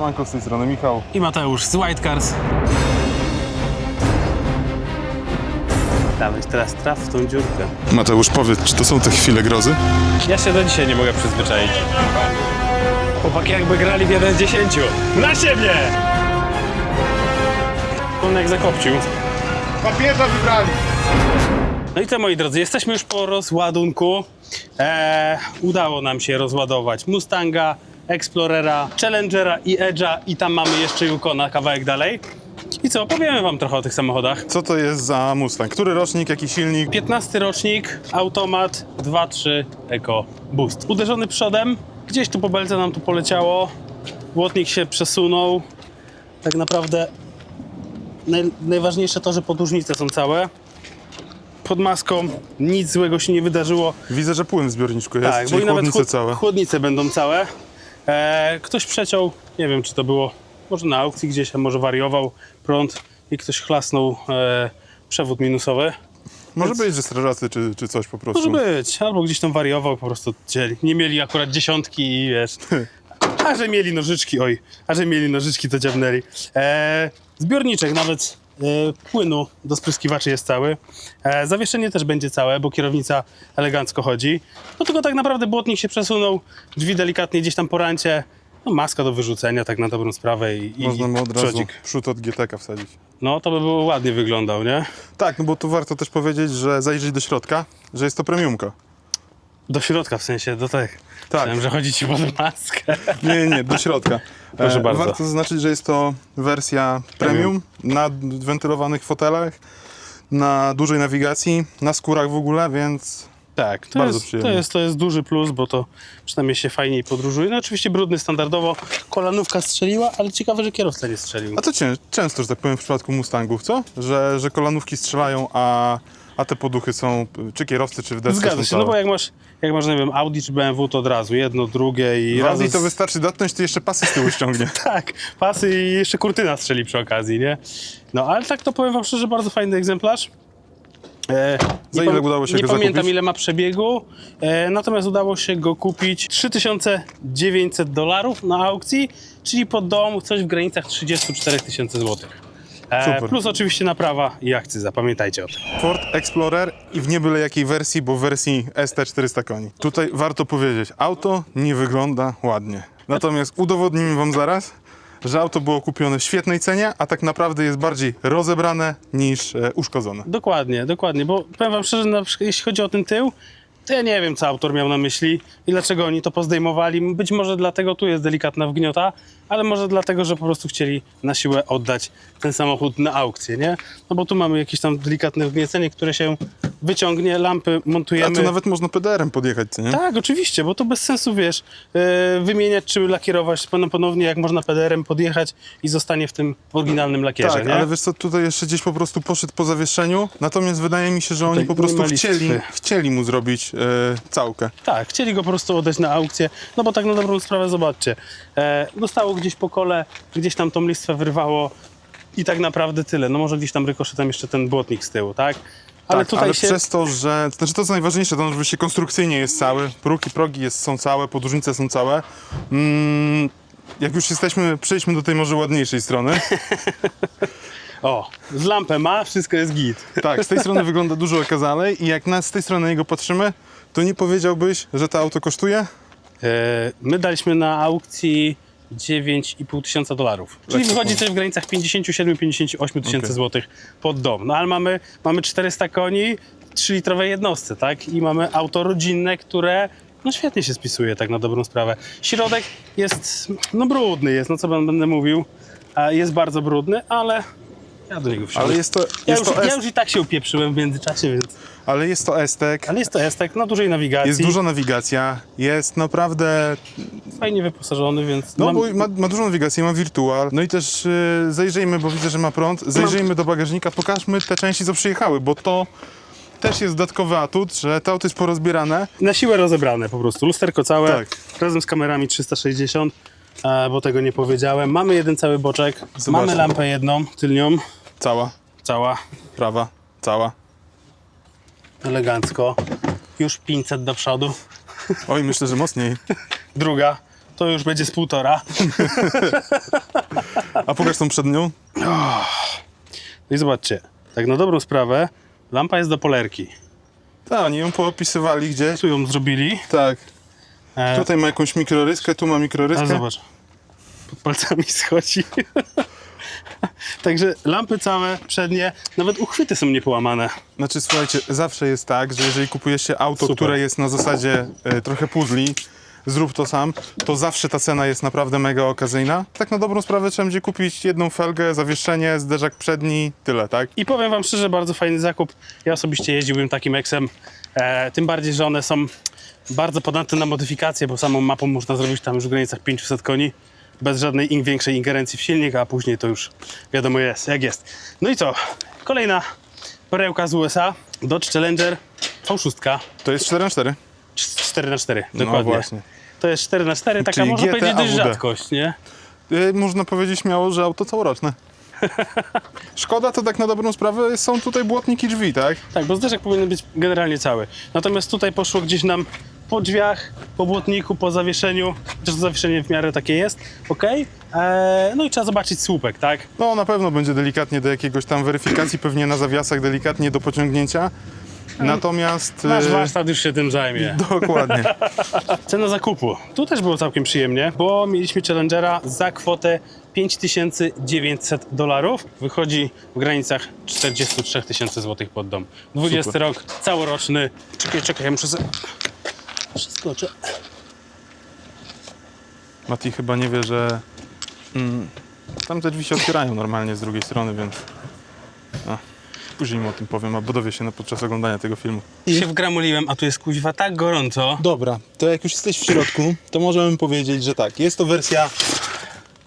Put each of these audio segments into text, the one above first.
Siemanko, z tej strony Michał. i Mateusz z White Cars. Dałeś teraz traf w tą dziurkę. Mateusz, powiedz, czy to są te chwile grozy? Ja się do dzisiaj nie mogę przyzwyczaić. Chłopaki jakby grali w 1 z 10. Na siebie! On jak zakopcił. Papieża wybrali! No i co moi drodzy, jesteśmy już po rozładunku. Eee, udało nam się rozładować Mustanga, Explorera, Challengera i Edge'a i tam mamy jeszcze Yukona kawałek dalej. I co, powiemy wam trochę o tych samochodach. Co to jest za Mustang? Który rocznik, jaki silnik? 15 rocznik, automat 2.3 Eco Boost. Uderzony przodem, gdzieś tu po belce nam tu poleciało, błotnik się przesunął. Tak naprawdę naj, najważniejsze to, że podłużnice są całe. Pod maską nic złego się nie wydarzyło. Widzę, że płyn w zbiorniczku jest, tak, bo czyli i nawet chłodnice chłod- całe. chłodnice będą całe. E, ktoś przeciął, nie wiem czy to było może na aukcji gdzieś, a może wariował prąd i ktoś chlasnął e, przewód minusowy. Może być, że strażacy czy, czy coś po prostu. Może być, albo gdzieś tam wariował, po prostu dzieli. Nie mieli akurat dziesiątki i wiesz. A że mieli nożyczki, oj, a że mieli nożyczki, to dziabnęli. E, zbiorniczek nawet płynu do spryskiwaczy jest cały. E, zawieszenie też będzie całe, bo kierownica elegancko chodzi. No tylko tak naprawdę błotnik się przesunął, drzwi delikatnie gdzieś tam po rancie. No maska do wyrzucenia, tak na dobrą sprawę i, i Można mu od razu przodzik. przód od GTK wsadzić. No to by było ładnie wyglądał, nie? Tak, no bo tu warto też powiedzieć, że zajrzeć do środka, że jest to premiumka. Do środka w sensie, do tych. Tak. Myślałem, że chodzi ci pod maskę. Nie, nie, do środka. Proszę E, bardzo. Warto zaznaczyć, że jest to wersja premium, na wentylowanych fotelach, na dużej nawigacji, na skórach w ogóle, więc Tak, to, Bardzo jest, to, przyjemnie. jest, to jest duży plus, bo to przynajmniej się fajniej podróżuje. No oczywiście brudny standardowo, kolanówka strzeliła, ale ciekawe, że kierowca nie strzelił. A to cię, często, że tak powiem, w przypadku Mustangów, co? Że, że kolanówki strzelają, a, a te poduchy są, czy kierowcy, czy w desce Zgadza są się, no bo całe. jak masz, jak masz, nie wiem, Audi czy BMW, to od razu jedno, drugie i W razem to z- wystarczy dotknąć, to jeszcze pasy z tyłu ściągnie. Tak, pasy i jeszcze kurtyna strzeli przy okazji, nie? No ale tak to powiem wam szczerze, bardzo fajny egzemplarz. E, Za nie ile pam- udało się Nie go pamiętam zakupić? ile ma przebiegu, e, natomiast udało się go kupić 3900 dolarów na aukcji, czyli pod dom coś w granicach 34 tysięcy złotych. E, Super. plus oczywiście naprawa i akcyza, pamiętajcie o tym. Ford Explorer i w nie byle jakiej wersji, bo w wersji ST 400 koni. Tutaj warto powiedzieć, auto nie wygląda ładnie. Natomiast udowodnimy wam zaraz, że auto było kupione w świetnej cenie, a tak naprawdę jest bardziej rozebrane niż e, uszkodzone. Dokładnie, dokładnie, bo powiem wam szczerze, na przykład, jeśli chodzi o ten tył, to ja nie wiem, co autor miał na myśli i dlaczego oni to pozdejmowali. Być może dlatego tu jest delikatna wgniota, ale może dlatego, że po prostu chcieli na siłę oddać ten samochód na aukcję, nie? No bo tu mamy jakieś tam delikatne wgniecenie, które się wyciągnie, lampy A montujemy. tu nawet można PDR-em podjechać, co nie? Tak, oczywiście, bo to bez sensu, wiesz, yy, wymieniać czy lakierować pon- ponownie, jak można PDR-em podjechać i zostanie w tym oryginalnym lakierze, Tak, nie? ale wiesz co, tutaj jeszcze gdzieś po prostu poszedł po zawieszeniu, natomiast wydaje mi się, że oni po prostu chcieli, chcieli mu zrobić e, całkę. Tak, chcieli go po prostu oddać na aukcję, no bo tak na dobrą sprawę, zobaczcie, e, dostało gdzieś po kole, gdzieś tam tą listwę wyrwało i tak naprawdę tyle. No może gdzieś tam rykoszetem jeszcze ten błotnik z tyłu, tak? Ale tak, tutaj ale się... przez to, że. Znaczy to co najważniejsze, to się konstrukcyjnie jest cały, próg progi jest, są całe, podłużnice są całe. Mm, jak już jesteśmy, przejdźmy do tej może ładniejszej strony. O, z lampę ma, wszystko jest git. Tak, z tej strony wygląda dużo okazalej i jak na, z tej strony na niego patrzymy, to nie powiedziałbyś, że to auto kosztuje? E, my daliśmy na aukcji 9,5 tysiąca dolarów. Czyli Lekko wychodzi coś w granicach 57-58 tysięcy Okej. złotych pod dom. No ale mamy, mamy 400 koni, 3-litrowe jednostce, tak? I mamy auto rodzinne, które no świetnie się spisuje, tak na dobrą sprawę. Środek jest, no brudny jest, no co będę mówił. Jest bardzo brudny, ale ja do niego wsiądę. Ale jest to, ja, jest już, to, ja już i tak się upieprzyłem w międzyczasie, więc... ale jest to estek, Ale jest to estek na dużej nawigacji, jest duża nawigacja, jest naprawdę fajnie wyposażony, więc... No mam- bo ma, ma dużą nawigację, ma wirtual. No i też y, zajrzyjmy, bo widzę, że ma prąd. Zajrzyjmy do bagażnika, pokażmy te części, co przyjechały, bo to też jest dodatkowy atut, że to auto jest porozbierane. Na siłę rozebrane po prostu. Lusterko całe, Tak. razem z kamerami 360, e, bo tego nie powiedziałem. Mamy jeden cały boczek, Zobaczmy. mamy lampę jedną, tylnią, Cała, cała, prawa, cała. elegancko. Już 500 do przodu. Oj, myślę, że mocniej. Druga, to już będzie z półtora. A pokaż tą przednią. No i zobaczcie, tak na dobrą sprawę, lampa jest do polerki. Tak, oni ją poopisywali gdzieś. Tu ją zrobili. Tak. E, Tutaj ma jakąś mikroryskę, tu ma a mikroryskę. zobacz, pod palcami schodzi. Także lampy całe, przednie, nawet uchwyty są niepołamane. Znaczy słuchajcie, zawsze jest tak, że jeżeli kupujecie auto, Super. które jest na zasadzie e, trochę puzli, zrób to sam, to zawsze ta cena jest naprawdę mega okazyjna. Tak na dobrą sprawę trzeba będzie kupić jedną felgę, zawieszenie, zderzak przedni, tyle, tak? I powiem wam szczerze, bardzo fajny zakup. Ja osobiście jeździłbym takim eksem, e, tym bardziej, że one są bardzo podatne na modyfikacje, bo samą mapą można zrobić tam już w granicach 500 koni, bez żadnej in większej ingerencji w silnik, a później to już wiadomo jest, jak jest. No i co? Kolejna perełka z USA, Dodge Challenger V6, To jest 4 na 4 4x4, No dokładnie. właśnie. To jest 4x4, taka Czyli można GT powiedzieć dość AWD. rzadkość, nie? Yy, Można powiedzieć śmiało, że auto całoroczne. Szkoda to tak na dobrą sprawę są tutaj błotniki drzwi, tak? Tak, bo zderzak powinien być generalnie cały. Natomiast tutaj poszło gdzieś nam po drzwiach, po błotniku, po zawieszeniu. Chociaż to zawieszenie w miarę takie jest, ok. Eee, no i trzeba zobaczyć słupek, tak? No na pewno będzie delikatnie do jakiegoś tam weryfikacji, pewnie na zawiasach delikatnie do pociągnięcia. Natomiast... Nasz yy, warsztat już się tym zajmie. Dokładnie. Cena zakupu. Tu też było całkiem przyjemnie, bo mieliśmy Challengera za kwotę 5900 dolarów. Wychodzi w granicach 43 tysięcy złotych pod dom. 20 Super. rok, całoroczny. Czekaj, czekaj, ja muszę sobie... Przeskoczę. Mati chyba nie wie, że mm, tam te drzwi się otwierają normalnie z drugiej strony, więc a, później mu o tym powiem, albo dowie się na podczas oglądania tego filmu. I się wgramuliłem, a tu jest kuźwa tak gorąco. Dobra, to jak już jesteś w środku, to możemy powiedzieć, że tak, jest to wersja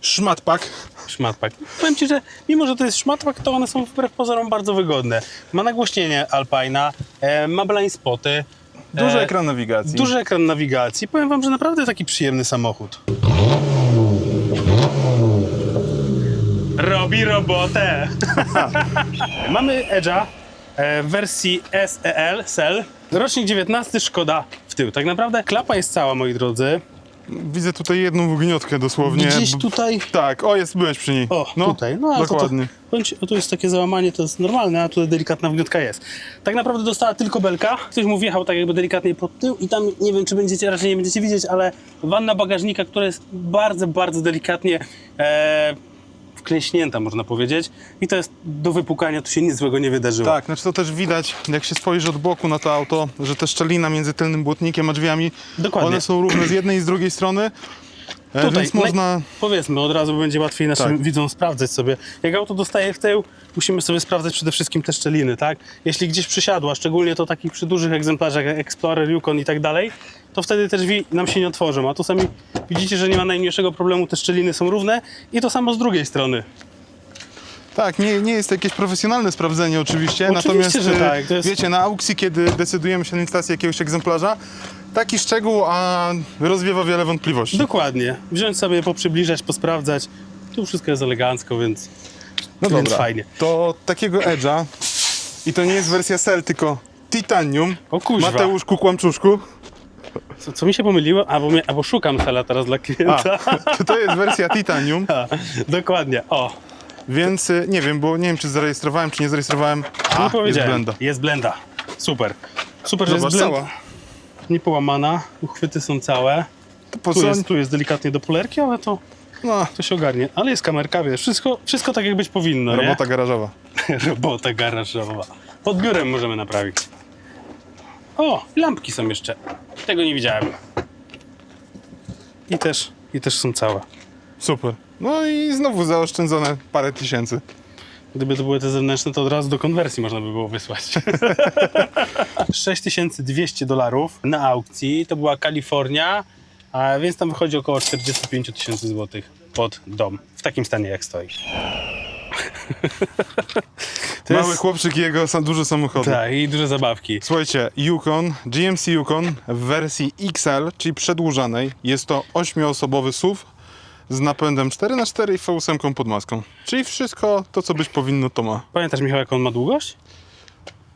szmatpak. Szmatpak. Powiem Ci, że mimo, że to jest szmatpak, to one są wbrew pozorom bardzo wygodne. Ma nagłośnienie Alpina, e, ma blind spoty, Duży e, ekran nawigacji. duży ekran nawigacji. Powiem Wam, że naprawdę taki przyjemny samochód. Robi robotę! Mamy Edge'a e, w wersji SEL, SEL. Rocznik 19, Szkoda w tył. Tak naprawdę klapa jest cała, moi drodzy. Widzę tutaj jedną wgniotkę dosłownie. Gdzieś tutaj Tak, o jest, byłeś przy niej. O, tutaj. No, ale dokładnie. To, to, powiem ci, o, tu jest takie załamanie, to jest normalne, a tutaj delikatna wgniutka jest. Tak naprawdę dostała tylko belka. Ktoś mu wjechał tak jakby delikatnie pod tył i tam nie wiem, czy będziecie, raczej nie będziecie widzieć, ale wanna bagażnika, która jest bardzo, bardzo delikatnie e, wklęśnięta, można powiedzieć. I to jest do wypukania, tu się nic złego nie wydarzyło. Tak, znaczy to też widać, jak się spojrzy od boku na to auto, że te szczelina między tylnym błotnikiem a drzwiami, Dokładnie. one są równe z jednej i z drugiej strony. E, Tutaj, więc można... Powiedzmy, od razu będzie łatwiej naszym Tak. widzom sprawdzać sobie. Jak auto dostaje w tył, musimy sobie sprawdzać przede wszystkim te szczeliny, tak? Jeśli gdzieś przysiadła, szczególnie to takich przy dużych egzemplarzach jak Explorer, Yukon i tak dalej, to wtedy te drzwi nam się nie otworzą. A tu sami widzicie, że nie ma najmniejszego problemu, te szczeliny są równe i to samo z drugiej strony. Tak, nie, nie jest to jakieś profesjonalne sprawdzenie oczywiście, Oczywiście, natomiast że e, tak, to jest- wiecie, na aukcji, kiedy decydujemy się na licytację jakiegoś egzemplarza, taki szczegół a rozwiewa wiele wątpliwości. Dokładnie. Wziąć sobie, poprzybliżać, posprawdzać. Tu wszystko jest elegancko, więc, No więc dobra, fajnie. to takiego Edge'a i to nie jest wersja Cell, tylko Titanium. O kuźwa. Mateuszku Kłamczuszku. Co, co mi się pomyliło? Albo, mnie, albo szukam cela teraz dla A, klienta. to, to jest wersja Titanium, Dokładnie. O, więc e, nie wiem, bo nie wiem, czy zarejestrowałem, czy nie zarejestrowałem. A, jest blenda. Jest blenda. Super. Super, że Zobacz, jest blenda. Nie połamana. Uchwyty są całe. Po Tu jest, tu jest delikatnie do polerki, ale to, No, to się ogarnie. Ale jest kamerka, wiesz, wszystko, wszystko tak jak być powinno, robota garażowa. nie? Robota garażowa. Pod biurem możemy naprawić. O, lampki są jeszcze. Tego nie widziałem. I też, i też są całe. Super. No i znowu zaoszczędzone parę tysięcy. Gdyby to były te zewnętrzne, to od razu do konwersji można by było wysłać. 6200 dolarów na aukcji. To była Kalifornia, a więc tam wychodzi około 45 tysięcy złotych pod dom. W takim stanie jak stoi. To Mały jest- chłopczyk i jego sa- duże samochody. Tak, i duże zabawki. Słuchajcie, Yukon, GMC Yukon w wersji XL, czyli przedłużanej, jest to 8-osobowy SUV z napędem 4x4 i V8 pod maską. Czyli wszystko to, co być powinno, to ma. Pamiętasz, Michał, jak on ma długość?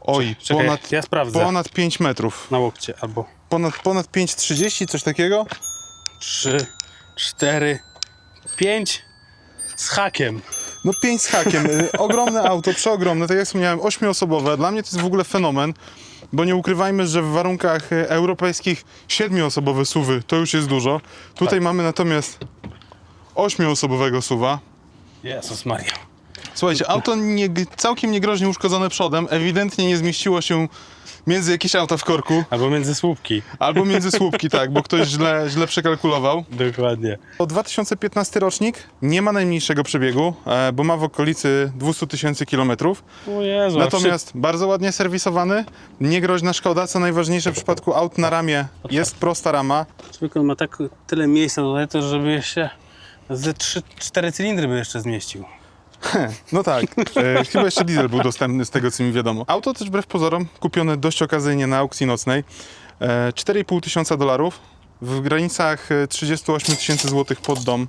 Oj, Czekaj, ponad, ja sprawdzę. ponad 5 metrów. Na łokcie albo Ponad, ponad 5,30, coś takiego? 3, cztery, pięć z hakiem. No 5 z hakiem. Y, Ogromne auto, przeogromne, tak jak wspomniałem, ośmioosobowe. Dla mnie to jest w ogóle fenomen, bo nie ukrywajmy, że w warunkach y, europejskich siedmioosobowe suwy to już jest dużo. Tutaj mamy natomiast ośmioosobowego suwa. Jezus Maria. Słuchajcie, auto nie, całkiem niegroźnie uszkodzone przodem, ewidentnie nie zmieściło się między jakieś auta w korku, Albo między słupki. albo między słupki, tak, bo ktoś źle, źle przekalkulował. Dokładnie. To 2015 rocznik, nie ma najmniejszego przebiegu, e, bo ma w okolicy 200 tysięcy kilometrów. O Jezu, Natomiast bardzo ładnie serwisowany, niegroźna szkoda, co najważniejsze w przypadku aut na ramię jest prosta rama. On ma tak tyle miejsca tutaj, to żeby się ze 3-4 cylindry by jeszcze zmieścił. No tak, e, chyba jeszcze diesel był dostępny z tego co mi wiadomo. Auto też wbrew pozorom kupione dość okazyjnie na aukcji nocnej. E, 4,5 tysiąca dolarów w granicach e, 38 tysięcy złotych pod dom.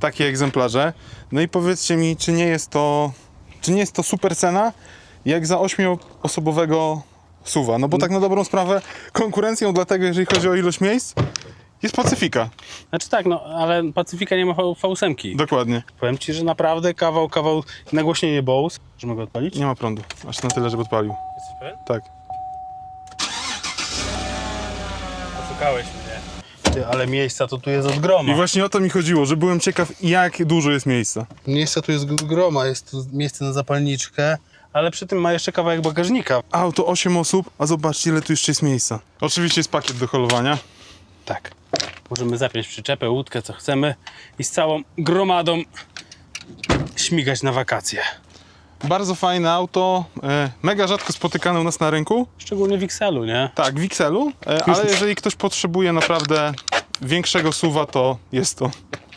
Takie egzemplarze. No i powiedzcie mi, czy nie jest to, czy nie jest to super cena, jak za 8-osobowego suwa? No bo tak na dobrą sprawę konkurencją dlatego, jeżeli chodzi o ilość miejsc, jest Pacyfika. Znaczy tak, no ale Pacyfika nie ma V- V8. Dokładnie. Powiem ci, że naprawdę kawał, kawał nagłośnienie Bose. Że mogę odpalić? Nie ma prądu, aż na tyle, żeby odpalił. Jesteś pewien? Tak. Poszukałeś mnie. Ty, ale miejsca to tu jest od groma. I właśnie o to mi chodziło, że byłem ciekaw, jak dużo jest miejsca. Miejsca tu jest g- groma, jest tu miejsce na zapalniczkę, ale przy tym ma jeszcze kawałek bagażnika. Auto 8 osób, a zobaczcie, ile tu jeszcze jest miejsca. Oczywiście jest pakiet do holowania. Tak. Możemy zapiąć przyczepę, łódkę, co chcemy i z całą gromadą śmigać na wakacje. Bardzo fajne auto, e, mega rzadko spotykane u nas na rynku. Szczególnie w Xelu, nie? Tak, w Wixelu, e, ale jeżeli ktoś potrzebuje naprawdę większego suwa, to jest to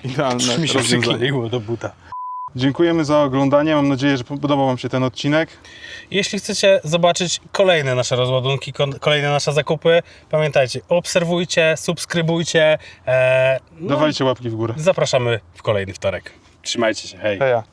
idealne Mi się rozwiązanie. przykleiło do buta. Dziękujemy za oglądanie, mam nadzieję, że podobał Wam się ten odcinek. Jeśli chcecie zobaczyć kolejne nasze rozładunki, kolejne nasze zakupy, pamiętajcie, obserwujcie, subskrybujcie. E, no, Dawajcie łapki w górę. Zapraszamy w kolejny wtorek. Trzymajcie się, hej. Heja.